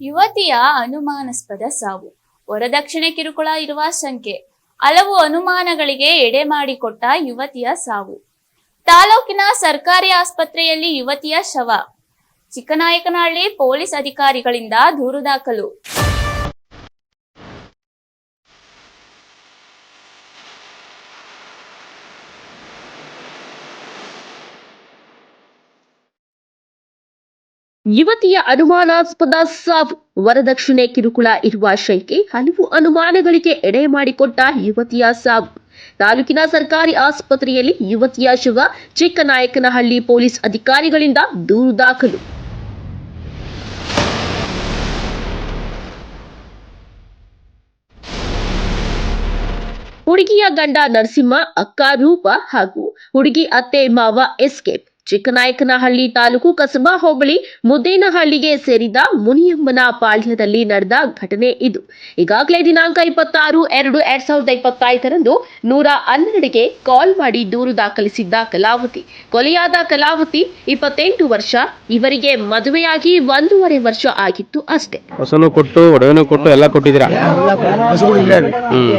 ಯುವತಿಯ ಅನುಮಾನಾಸ್ಪದ ಸಾವು. ವರದಕ್ಷಿಣೆ ಕಿರುಕುಳ ಇರುವ ಶಂಕೆ. ಹಲವು ಅನುಮಾನಗಳಿಗೆ ಎಡೆ ಮಾಡಿಕೊಟ್ಟ ಯುವತಿಯ ಸಾವು. ತಾಲೂಕಿನ ಸರ್ಕಾರಿ ಆಸ್ಪತ್ರೆಯಲ್ಲಿ ಯುವತಿಯ ಶವ. ಚಿಕ್ಕನಾಯಕನಹಳ್ಳಿ ಪೊಲೀಸ್ ಅಧಿಕಾರಿಗಳಿಂದ ದೂರು ದಾಖಲು. ಯುವತಿಯ ಅನುಮಾನಾಸ್ಪದ ಸಾವು. ವರದಕ್ಷಿಣೆ ಕಿರುಕುಳ ಇರುವ ಶಂಕೆ ಹಲವು ಅನುಮಾನಗಳಿಗೆ ಎಡೆ ಮಾಡಿಕೊಟ್ಟ ಯುವತಿಯ ಸಾವು. ತಾಲೂಕಿನ ಸರ್ಕಾರಿ ಆಸ್ಪತ್ರೆಯಲ್ಲಿ ಯುವತಿಯ ಶವ ಚಿಕ್ಕನಾಯಕನಹಳ್ಳಿ ಪೊಲೀಸ್ ಅಧಿಕಾರಿಗಳಿಂದ ದೂರು ದಾಖಲು. ಹುಡುಗಿಯ ಗಂಡ ನರಸಿಂಹ, ಅಕ್ಕ ರೂಪ ಹಾಗೂ ಹುಡುಗಿ ಅತ್ತೆ ಮಾವ ಎಸ್ಕೇಪ್. ಚಿಕ್ಕನಾಯಕನಹಳ್ಳಿ ತಾಲೂಕು ಕಸಬಾ ಹೋಬಳಿ ಮುದ್ದೇನಹಳ್ಳಿಗೆ ಸೇರಿದ ಮುನಿಯಮ್ಮನ ಪಾಳ್ಯದಲ್ಲಿ ನಡೆದ ಘಟನೆ ಇದು. ಈಗಾಗಲೇ ದಿನಾಂಕ ಇಪ್ಪತ್ತಾರು ಎರಡು ಎರಡ್ ಸಾವಿರದ ಇಪ್ಪತ್ತೈದರಂದು ನೂರ ಹನ್ನೆರಡಿಗೆ ಕಾಲ್ ಮಾಡಿ ದೂರು ದಾಖಲಿಸಿದ್ದ ಕಲಾವತಿ. ಕೊಲೆಯಾದ ಕಲಾವತಿ ಇಪ್ಪತ್ತೆಂಟು ವರ್ಷ ಇವರಿಗೆ ಮದುವೆಯಾಗಿ ಒಂದೂವರೆ ವರ್ಷ ಆಗಿತ್ತು ಅಷ್ಟೇ. ಹೊಸನು ಕೊಟ್ಟು ಒಡವೆನು ಕೊಟ್ಟು ಎಲ್ಲ ಕೊಟ್ಟಿದ್ದೀರಾ? ಹ್ಮ್.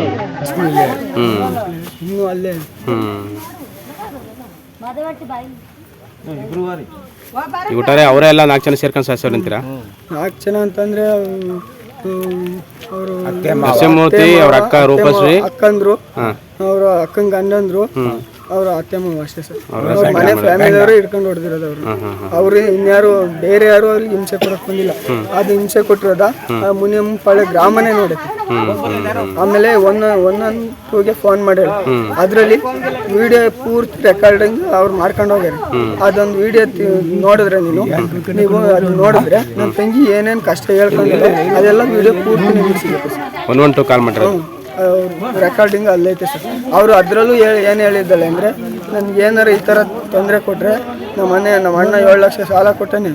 ಹಸುಗಳು ಹ್ಮ್. ಇನ್ನೂ ಅಲ್ಲೇ ಹ್ಮ್ ಈ ಒಟ್ಟಾರೆ ಅವರೇ ಎಲ್ಲ ನಾಲ್ಕು ಜನ ಸೇರ್ಕೊಂಡು ಸಾಯಿಸೋರು ಅಂತೀರಾ? ನಾಲ್ಕು ಜನ ಅಂತಂದ್ರೆ ಅವರು ನರಸಿಂಹಮೂರ್ತಿ ಅವ್ರ ಅಕ್ಕ ರೂಪಶ್ರೀ. ಅಕ್ಕಂದ್ರು ಅವರು ಗಂಡಂದ್ರು ಹ್ಮ್. ಅವ್ರ ಅತ್ತೆ ಮಾವ ಅಷ್ಟೇ ಸರ್. ಅವ್ರ ಮನೆ ಫ್ಯಾಮಿಲಿಯವರು ಹಿಡ್ಕೊಂಡು ಹೊಡೆದಿರೋದು ಅವರು. ಅವ್ರು ಇನ್ಯಾರು ಬೇರೆ ಯಾರು ಅವ್ರಿಗೆ ಹಿಂಸೆ ಕೊಡಕ್ ಬಂದಿಲ್ಲ. ಅದು ಹಿಂಸೆ ಕೊಟ್ಟಿರೋದ ಮುನಿಯಂ ಪಾಳ್ಯ ಗ್ರಾಮನೇ ನೋಡುತ್ತೆ ಆಮೇಲೆ ಒನ್ ಒಂದೊಂದು ಟೂಗೆ ಫೋನ್ ಮಾಡ್ಯಾರ. ಅದರಲ್ಲಿ ವಿಡಿಯೋ ಪೂರ್ತಿ ರೆಕಾರ್ಡಿಂಗ್ ಅವ್ರು ಮಾಡ್ಕೊಂಡು ಹೋಗ್ಯಾರ. ಅದೊಂದು ವಿಡಿಯೋ ನೋಡಿದ್ರೆ ನೀನು. ನೀವು ಅದು ನೋಡಿದ್ರೆ ನನ್ನ ತಂಗಿ ಏನೇನು ಕಷ್ಟ ಹೇಳ್ಕೊಂಡಿಲ್ಲ ಅದೆಲ್ಲ ವಿಡಿಯೋ ಪೂರ್ತಿ ನಿಮಗೆ ಸಿಗುತ್ತೆ ಒನ್ ಒನ್ ಟು ಕಾಲ್ ಮಾಡಿರೋದು ರೆಕಾರ್ಡಿಂಗ್ ಅಲ್ಲೈತೆ ಸರ್. ಅವರು ಅದರಲ್ಲೂ ಏನು ಹೇಳಿದ್ದಾಳೆ ಅಂದರೆ ನನಗೆ ಏನಾರು ಈ ಥರ ತೊಂದರೆ ಕೊಟ್ಟರೆ ನಮ್ಮ ಮನೆ ನಮ್ಮ ಅಣ್ಣ ಏಳು ಲಕ್ಷ ಸಾಲ ಕೊಟ್ಟಾನೆ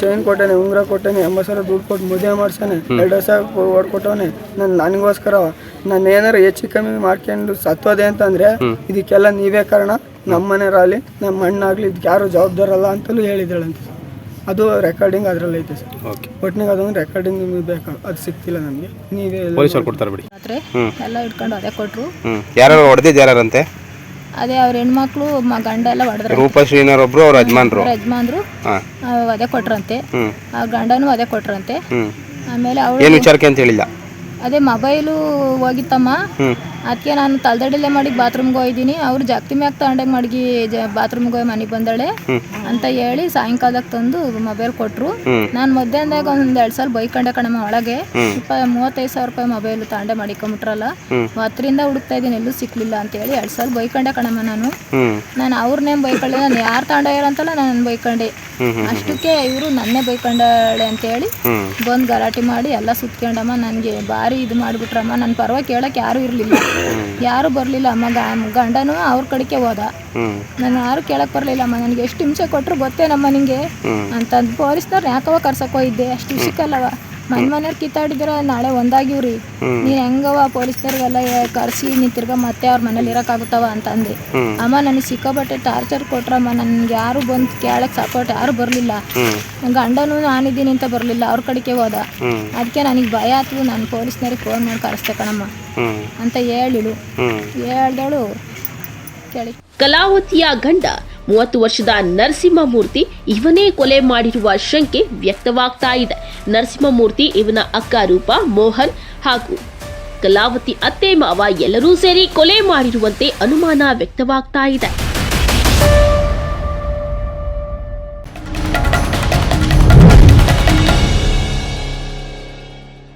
ಚೈನ್ ಕೊಟ್ಟಾನೆ ಉಂಗುರ ಕೊಟ್ಟಾನೆ ಎಂಬತ್ತು ಸಾವಿರ ದುಡ್ಡು ಕೊಟ್ಟು ಮದುವೆ ಮಾಡ್ಸಾನೆ ಎರಡು ವರ್ಷ ಹೊಡ್ಕೊಟ್ಟವನೆ ನನ್ನ ನನಗೋಸ್ಕರ ನಾನು ಏನಾರು ಹೆಚ್ಚು ಕಮ್ಮಿ ಮಾಡ್ಕೊಂಡು ಸತ್ತೋದೆ ಅಂತಂದರೆ ಇದಕ್ಕೆಲ್ಲ ನೀವೇ ಕಾರಣ. ನಮ್ಮ ಮನೆಯವರಾಗಲಿ ನಮ್ಮ ಅಣ್ಣಾಗಲಿ ಇದಕ್ಕೆ ಯಾರು ಜವಾಬ್ದಾರಲ್ಲ ಅಂತಲೂ ಹೇಳಿದ್ದಾಳಂತೆ ಸರ್. ಅದು ರೆಕಾರ್ಡಿಂಗ್ ಅದರಲ್ಲಿ ಐತೆ ಸರ್. ಓಕೆ ಒಟ್ಟಿನಾಗ ಅದೊಂದು ರೆಕಾರ್ಡಿಂಗ್ ನಿಮಗೆ ಬೇಕು? ಅದು ಸಿಕ್ತಿಲ್ಲ ನಮಗೆ. ನೀವೇ ಪೊಲೀಸ್ ಪೊಲೀಸರು ಕೊಡ್ತಾರೆ ಬಿಡಿ. ರಾತ್ರಿ ಎಲ್ಲ ಇಟ್ಕೊಂಡು ಅದೇ ಕೊಟ್ರು. ಯಾರು ಹೊಡೆದಿದ್ದು ಯಾರಂತೆ ಅದೇ ಅವ್ರ ಹೆಣ್ಮಕ್ಳು ಮ ಗಂಡ ಎಲ್ಲ ಹೊಡೆದ್ರ ಅವ್ರ ಯಜಮಾನ್ರು. ಅವ್ರ ಯಜಮಾನ್ರು ಹಾ. ಆ, ಅದೇ ಕೊಟ್ರಂತೆ. ಆ ಗಂಡನೂ ಅದೇ ಕೊಟ್ರಂತೆ. ಆಮೇಲೆ ಅವಳು ಏನು ವಿಚಾರಕ್ಕೆ ಅಂತ ಹೇಳಿಲ್ಲ. ಅದೇ ಮೊಬೈಲು ಹೋಗಿತ್ತಮ್ಮ. ಅದಕ್ಕೆ ನಾನು ತಲೆದಡಿಲೆ ಮಾಡಿ ಬಾತ್ರೂಮ್ಗೆ ಹೋಗಿದ್ದೀನಿ. ಅವ್ರು ಜಾಗ್ತಿ ಮ್ಯಾಗ ತಗೊಂಡಾಗ ಮಡಗಿ ಬಾತ್ರೂಮ್ಗೆ ಹೋಗಿ ಮನೆಗೆ ಬಂದಾಳೆ ಅಂತ ಹೇಳಿ ಸಾಯಂಕಾಲದಾಗ ತಂದು ಮೊಬೈಲ್ ಕೊಟ್ಟರು ನಾನು ಮಧ್ಯಾಹ್ನದಾಗ ಒಂದು ಎರಡು ಸಲ ಬೈಕೊಂಡೆ ಕಣಮ್ಮ ಒಳಗೆ. ಇಪ್ಪ ಮೂವತ್ತೈದು ಸಾವಿರ ರೂಪಾಯಿ ಮೊಬೈಲ್ ತಗೊಂಡೆ ಮಾಡಿಕೊಂಬಿಟ್ರಲ್ಲ. ಹತ್ತರಿಂದ ಹುಡುಕ್ತಾ ಇದ್ದೀನಿ ಎಲ್ಲೂ ಸಿಕ್ಲಿಲ್ಲ ಅಂತೇಳಿ ಎರಡು ಸಲ ಬೈಕೊಂಡೆ ಕಣಮ್ಮ ನಾನು. ನಾನು ಅವ್ರನ್ನೇ ಬೈಕೊಳ್ಳೆ ನಾನು ಯಾರು ತಗೊಂಡೋಗ್ಯಾರಂತಲ್ಲ ನಾನು ಬೈಕೊಂಡೆ. ಅಷ್ಟಕ್ಕೆ ಇವರು ನನ್ನೇ ಬೈಕೊಂಡಾಳೆ ಅಂತ ಹೇಳಿ ಬಂದು ಗಲಾಟೆ ಮಾಡಿ ಎಲ್ಲ ಸುತ್ಕೊಂಡಮ್ಮ, ನನಗೆ ಭಾರಿ ಇದು ಮಾಡಿಬಿಟ್ರಮ್ಮ. ನನ್ನ ಪರವಾಗಿ ಕೇಳಕ್ಕೆ ಯಾರೂ ಇರಲಿಲ್ಲ. ಯಾರೂ ಬರಲಿಲ್ಲ ಅಮ್ಮ. ಗಂಡನೂ ಅವ್ರ ಕಡೆಗೆ ಹೋದ. ನಾನು ಯಾರು ಕೇಳಕ್ಕೆ ಬರಲಿಲ್ಲಮ್ಮ. ನನಗೆ ಎಷ್ಟು ಹಿಂಸೆ ಕೊಟ್ಟರು ಗೊತ್ತೇನಮ್ಮ ನಿಂಗೆ? ಅಂತಂದು ಪೊಲೀಸ್ನವ್ರು ಯಾಕವ ಕರ್ಸಕ್ಕೆ ಹೋಗಿದ್ದೆ? ಅಷ್ಟು ವಿಷಯಕ್ಕಲ್ಲವ ಮನೆ ಮನೆಯವ್ರು ಕಿತ್ತಾಡಿದ್ರ ನಾಳೆ ಒಂದಾಗಿವ್ರಿ ನೀನ್ ಹೆಂಗವ ಪೊಲೀಸ್ನವ್ರಿಗೆಲ್ಲ ಕರ್ಸಿ ನೀ ತಿರ್ಗಾ ಮತ್ತೆ ಅವ್ರ ಮನೇಲಿ ಅಂತ ಅಂದೆ ಅಮ್ಮ ನನಗೆ ಸಿಕ್ಕಾಪಟ್ಟೆ ಟಾರ್ಚರ್ ಕೊಟ್ರಮ್ಮ ನನ್ಗೆ ಯಾರು ಬಂದು ಕೇಳಕ್ ಸಪೋರ್ಟ್ ಯಾರು ಬರಲಿಲ್ಲ. ಗಂಡನೂ ನಾನಿದ್ದೀನಿ ಅಂತ ಬರ್ಲಿಲ್ಲ ಅವ್ರ ಕಡೆಗೆ ಹೋದ. ಅದಕ್ಕೆ ನನಗೆ ಭಯ ಆತು ನಾನು ಪೊಲೀಸ್ನವ್ರಿಗೆ ಫೋನ್ ಮಾಡಿ ಕರೆಸ್ತಕಣಮ್ಮ ಕಣಮ್ಮ. ಅಂತ ಹೇಳಿಳು. ಹೇಳ್ದಳು. ಕೇಳಿ. ಕಲಾವತಿಯ ಗಂಡ ಮೂವತ್ತು ವರ್ಷದ ನರಸಿಂಹಮೂರ್ತಿ ಇವನೇ ಕೊಲೆ ಮಾಡಿರುವ ಶಂಕೆ ವ್ಯಕ್ತವಾಗ್ತಾ ಇದೆ. ನರಸಿಂಹಮೂರ್ತಿ, ಇವನ ಅಕ್ಕ ರೂಪ, ಮೋಹನ್ ಹಾಗೂ ಕಲಾವತಿ ಅತ್ತೆ ಮಾವ ಎಲ್ಲರೂ ಸೇರಿ ಕೊಲೆ ಮಾಡಿರುವಂತೆ ಅನುಮಾನ ವ್ಯಕ್ತವಾಗ್ತಾ ಇದೆ.